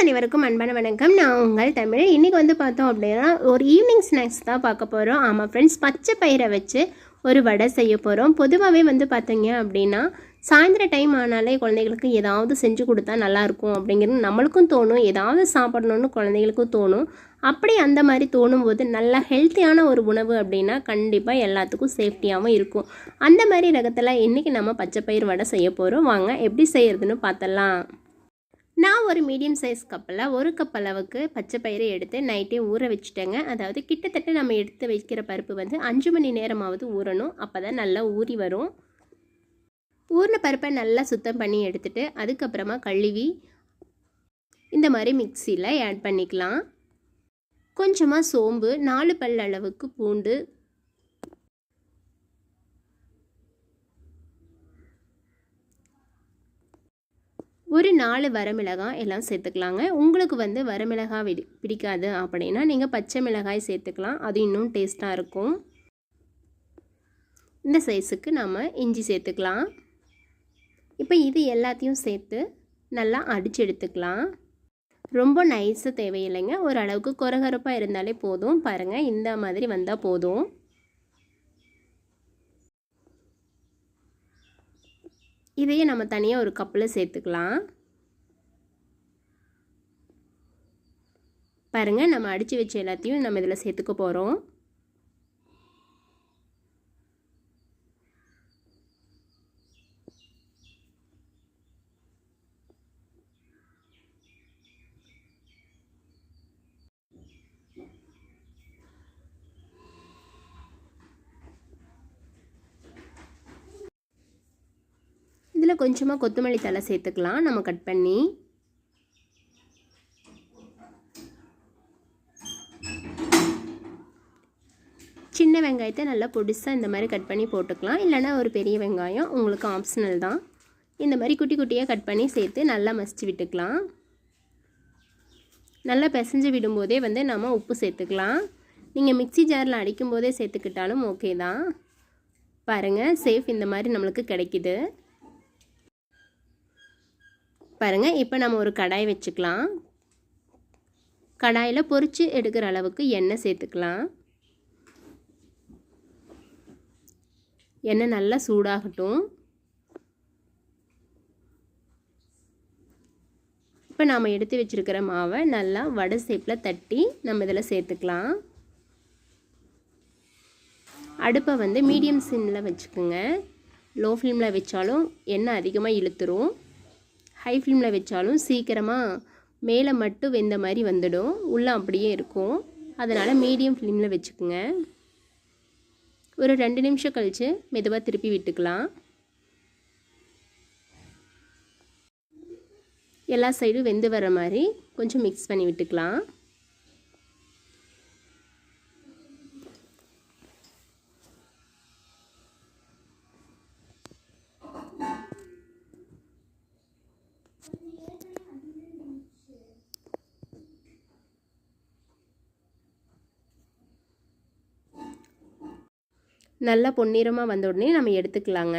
Friends அனைவருக்கும் அன்பான வணக்கம். நான் உங்கள் தமிழ். இன்றைக்கி வந்து பார்த்தோம் அப்படின்னா ஒரு ஈவினிங் ஸ்நாக்ஸ் தான் பார்க்க போகிறோம் ஆமாம் ஃப்ரெண்ட்ஸ் பச்சை பயிரை வச்சு ஒரு வடை செய்ய போகிறோம் பொதுவாகவே வந்து பார்த்தீங்க அப்படின்னா சாயந்தர டைம் ஆனாலே குழந்தைகளுக்கு ஏதாவது செஞ்சு கொடுத்தா நல்லாயிருக்கும் அப்படிங்கிறது நம்மளுக்கும் தோணும். ஏதாவது சாப்பிடணும்னு குழந்தைகளுக்கும் தோணும். அப்படி அந்த மாதிரி தோணும் போது நல்ல ஹெல்த்தியான ஒரு உணவு அப்படின்னா கண்டிப்பாக எல்லாத்துக்கும் சேஃப்டியாகவும் இருக்கும். அந்த மாதிரி ரகத்தில் இன்றைக்கி நம்ம பச்சை பயிர் வடை செய்ய போகிறோம் வாங்க எப்படி செய்கிறதுன்னு பார்த்தலாம் நான் ஒரு மீடியம் சைஸ் கப்பில் ஒரு கப் அளவுக்கு பச்சை பயிரை எடுத்து நைட்டே ஊற வச்சுட்டேங்க. அதாவது கிட்டத்தட்ட நம்ம எடுத்து வைக்கிற பருப்பு வந்து அஞ்சு மணி நேரமாவது ஊறணும். அப்போ தான் நல்லா ஊறி வரும். ஊறின பருப்பை நல்லா சுத்தம் பண்ணி எடுத்துட்டு அதுக்கப்புறமா கழுவி இந்த மாதிரி மிக்சியில் ஆட் பண்ணிக்கலாம். கொஞ்சமாக சோம்பு நாலு பல் அளவுக்கு பூண்டு ஒரு நாலு வரமிளகாய் எல்லாம் சேர்த்துக்கலாங்க. உங்களுக்கு வந்து வரமிளகாய் விடி பிடிக்காது அப்படின்னா நீங்கள் பச்சை மிளகாய் சேர்த்துக்கலாம். அது இன்னும் டேஸ்ட்டாக இருக்கும். இந்த சைஸுக்கு நம்ம இஞ்சி சேர்த்துக்கலாம். இப்போ இது எல்லாத்தையும் சேர்த்து நல்லா அடித்து எடுத்துக்கலாம். ரொம்ப நைஸாக தேவையில்லைங்க. ஓரளவுக்கு குறகரப்பாக இருந்தாலே போதும். பாருங்கள் இந்த மாதிரி வந்தால் போதும். இதையே நம்ம தனியாக ஒரு கப்பில் சேர்த்துக்கலாம். பாருங்கள் நம்ம அடித்து வச்ச எல்லாத்தையும் நம்ம இதில் சேர்த்துக்க போகிறோம் இதில் கொஞ்சமாக கொத்தமல்லி தலை சேர்த்துக்கலாம். நம்ம கட் பண்ணி சின்ன வெங்காயத்தை நல்லா பொடிசாக இந்த மாதிரி கட் பண்ணி போட்டுக்கலாம். இல்லைனா ஒரு பெரிய வெங்காயம் உங்களுக்கு ஆப்ஷனல் தான். இந்த மாதிரி குட்டி குட்டியாக கட் பண்ணி சேர்த்து நல்லா மசிச்சு விட்டுக்கலாம். நல்லா பிசைஞ்சு விடும்போதே வந்து நம்ம உப்பு சேர்த்துக்கலாம். நீங்கள் மிக்சி ஜாரில் அடிக்கும் போதே சேர்த்துக்கிட்டாலும் ஓகே தான். பாருங்கள் சேஃப் இந்த மாதிரி நம்மளுக்கு கிடைக்கிது. பாருங்கள் இப்போ நம்ம ஒரு கடாய் வச்சுக்கலாம். கடாயில் பொறிச்சு எடுக்கிற அளவுக்கு எண்ணெய் சேர்த்துக்கலாம். எண்ணெய் நல்லா சூடாகட்டும். இப்போ நாம் எடுத்து வச்சுருக்கிற மாவை நல்லா வடை சேப்பில் தட்டி நம்ம இதில் சேர்த்துக்கலாம். அடுப்பை வந்து மீடியம் சிம்மில் வச்சுக்கோங்க. லோ ஃப்ளேமில் வச்சாலும் எண்ணெய் அதிகமாக இழுத்துரும். ஹை ஃப்ளேமில் வச்சாலும் சீக்கிரமாக மேலே மட்டும் வெந்த மாதிரி வந்துடும். உள்ளே அப்படியே இருக்கும். அதனால் மீடியம் ஃப்ளேமில் வச்சுக்கோங்க. ஒரு ரெண்டு நிமிஷம் கழித்து மெதுவாக திருப்பி விட்டுக்கலாம். எல்லா சைடும் வெந்து வர மாதிரி கொஞ்சம் மிக்ஸ் பண்ணி விட்டுக்கலாம். நல்லா பொன்னிறமாக வந்த உடனே நம்ம எடுத்துக்கலாங்க.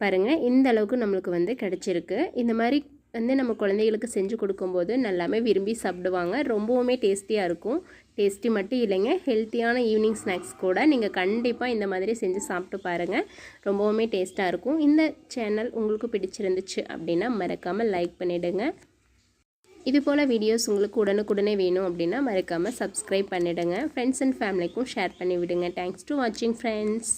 பாருங்கள் இந்த அளவுக்கு நம்மளுக்கு வந்து கிடச்சிருக்கு. இந்த மாதிரி வந்து நம்ம குழந்தைகளுக்கு செஞ்சு கொடுக்கும்போது நல்லாமே விரும்பி சாப்பிடுவாங்க. ரொம்பவுமே டேஸ்டியாக இருக்கும். டேஸ்டி மட்டும் இல்லைங்க ஹெல்த்தியான ஈவினிங் ஸ்நாக்ஸ் கூட நீங்கள் கண்டிப்பாக இந்த மாதிரி செஞ்சு சாப்பிட்டு பாருங்கள் ரொம்பவுமே டேஸ்ட்டாக இருக்கும். இந்த சேனல் உங்களுக்கு பிடிச்சிருந்துச்சு அப்படின்னா மறக்காமல் லைக் பண்ணிவிடுங்க இது போல் வீடியோஸ் உங்களுக்கு உடனுக்குடனே வேணும் அப்படின்னா மறக்காமல் சப்ஸ்கிரைப் பண்ணிவிடுங்க ஃப்ரெண்ட்ஸ் அண்ட் ஃபேமிலிக்கும் ஷேர் பண்ணி விடுங்க தேங்க்ஸ் டு வாட்சிங் ஃப்ரெண்ட்ஸ்